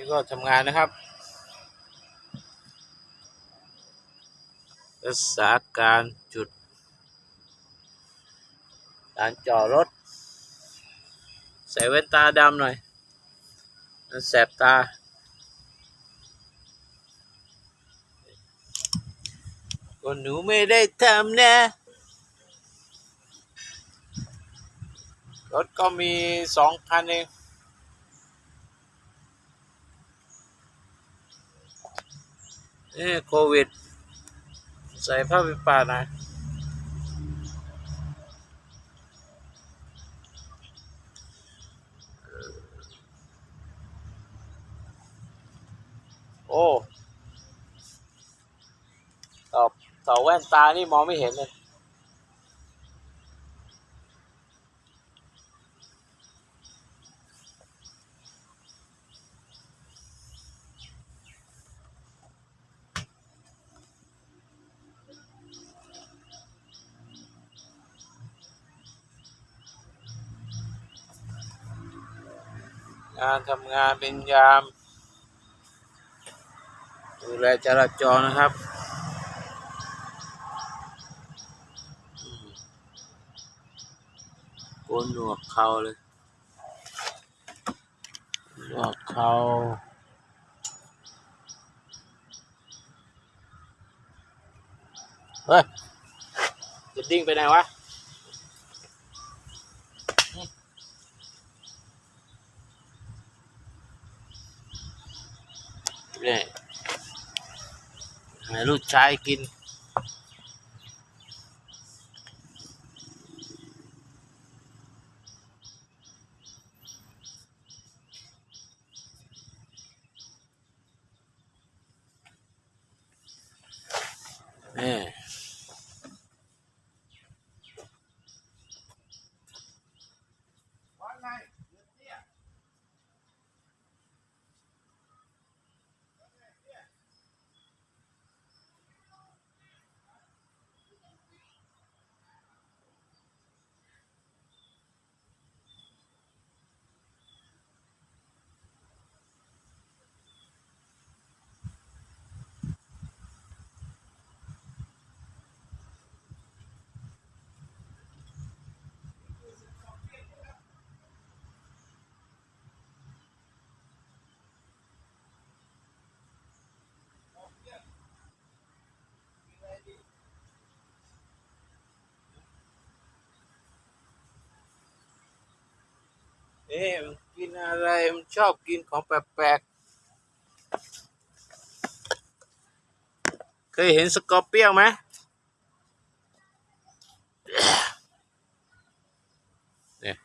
นี่ก็ทำงานนะครับรักษาการจุดการจอดรถ ใส่แว่นตาดำหน่อยมันแสบตา ก็หนูไม่ได้ทำนะ รถก็มีสองคันเอง นี่โควิด ใส่ผ้าปิดปากนะโอ้ต่อต่อแว่นตานี่มองไม่เห็นเลย งานทำงานเป็นยาม ดูแลจราจรนะครับโกนหนวกเขาเลยหนวกเขาเฮ้ยจะดิ้งไปไหนวะ เนี่ย ให้ลูกชายกิน นี่ นี่มันกินอะไรมันชอบกินของแปลกๆ เคยเห็นสกอร์เปียนไหมเนี่ย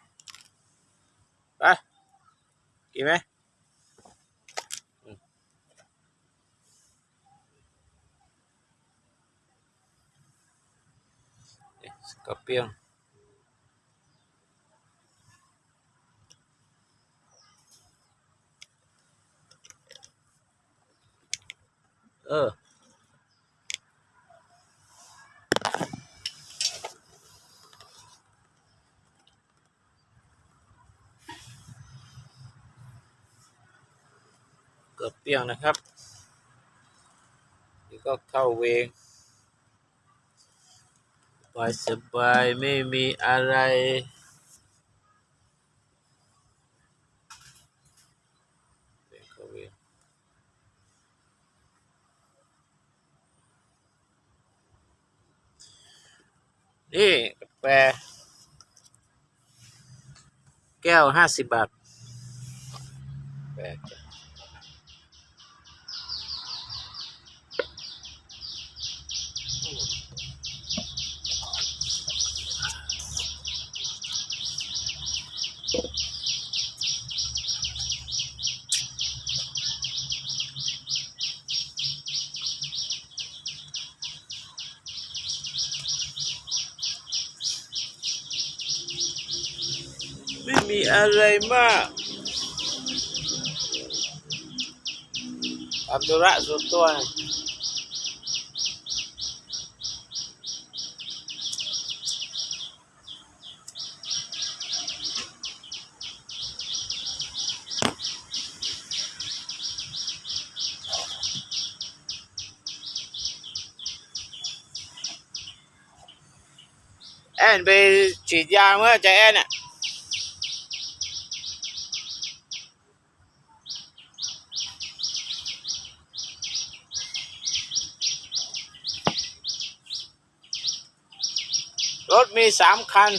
ไปกินไหมสกอร์เปียน เออ เกือบเปรี้ยวนะครับนี่ก็เข้าเวงสบายสบายไม่มีอะไรเวงเข้าเวง นี่กาแฟแก้วห้าสิบบาทแปด อะไรมากอัตุระสุดตัวแอนไปฉีดยาเมื่อใจแอนอะ รถมีสามคัน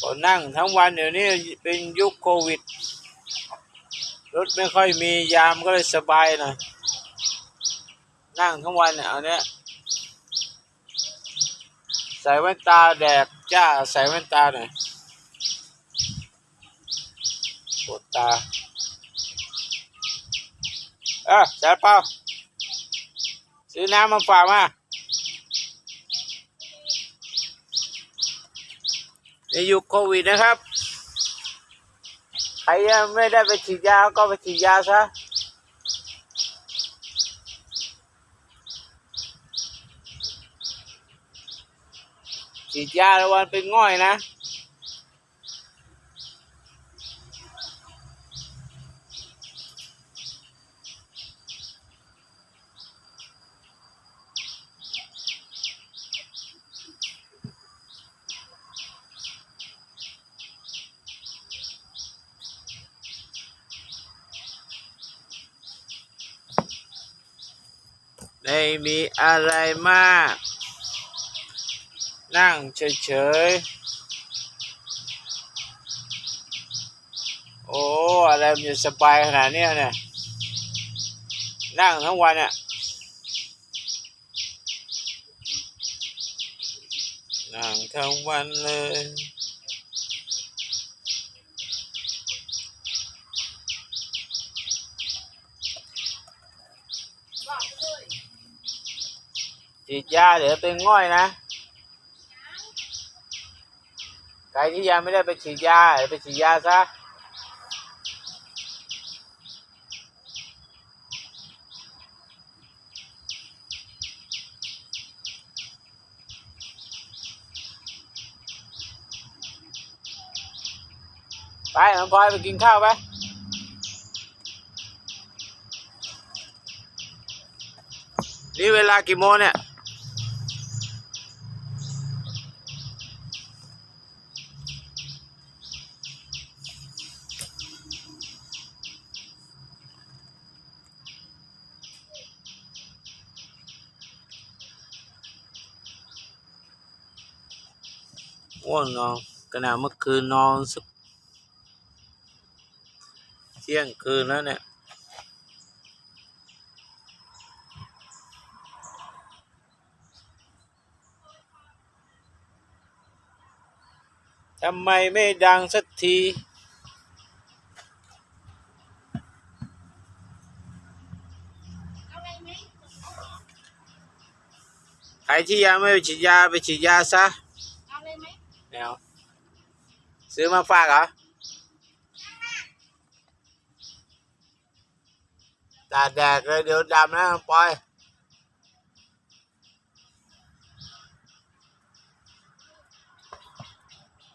ก็นั่งทั้งวันเดี๋ยวนี้เป็นยุคโควิด รถไม่ค่อยมียามก็เลยสบายหน่อยนั่งทั้งวันเนี่ยเอาเนี้ยใส่แว่นตาแดกจ้าใส่แว่นตาหน่อยปวดตาเออแสบเปล่าซื้อน้ำมาฝากมา ในยุคโควิดนะครับ ใครยังไม่ได้ไปฉีดยาก็ไปฉีดยาซะฉีดยาแล้ววันเป็นง่อยนะ ไม่มีอะไรมาก นั่งเฉยๆ โอ้ อะไรมันจะสบายขนาดนี้เนี่ย นั่งทั้งวันอะนั่งทั้งวันเลย ฉีดยาเดี๋ยวเป็นง่อยนะใครที่ยังไม่ได้ไปฉีดยาเดี๋ยวไปฉีดยาซะไปน้องพลอยไปกินข้าวไปนี่เวลากี่โมงเนี่ย ง่วงนอนขณะเมื่อคืนนอนสักเที่ยงคืนแล้วเนี่ยทำไมไม่ดังสักที ใครที่ยังไม่ไปฉีดยาไปฉีดยาซะ เอาเลยไหม แนวซื้อมาฝากเหรอ ตาแดดเลยเดี๋ยวดำนะปอย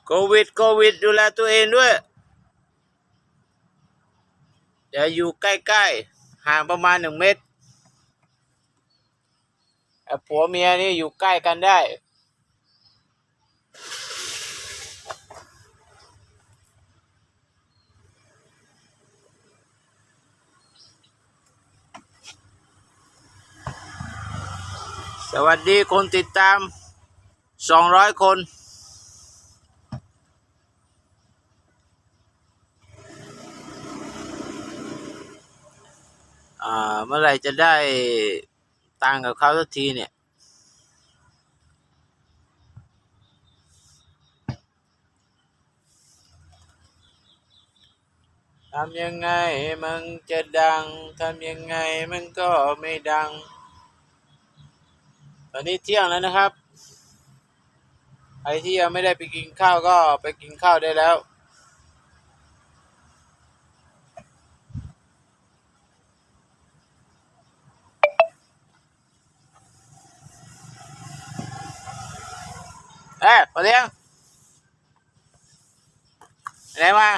โควิด โควิด ดูแลตัวเองด้วย อย่าอยู่ใกล้ ๆ ห่างประมาณหนึ่งเมตรไอผัวเมียนี่อยู่ใกล้กันได้ ส วัสดีคนติดตาม 200 คนอ่าเมื่อไรจะได้ตังกับเขาสักทีเนี่ย ทำยังไงมันจะดัง ทำยังไงมันก็ไม่ดัง อนนี้เที่ยงแล้วนะครับใครที่ยังไม่ได้ไปกินข้าวก็ไปกินข้าวได้แล้ว เอ้ยพอเลี้ยงไหนมา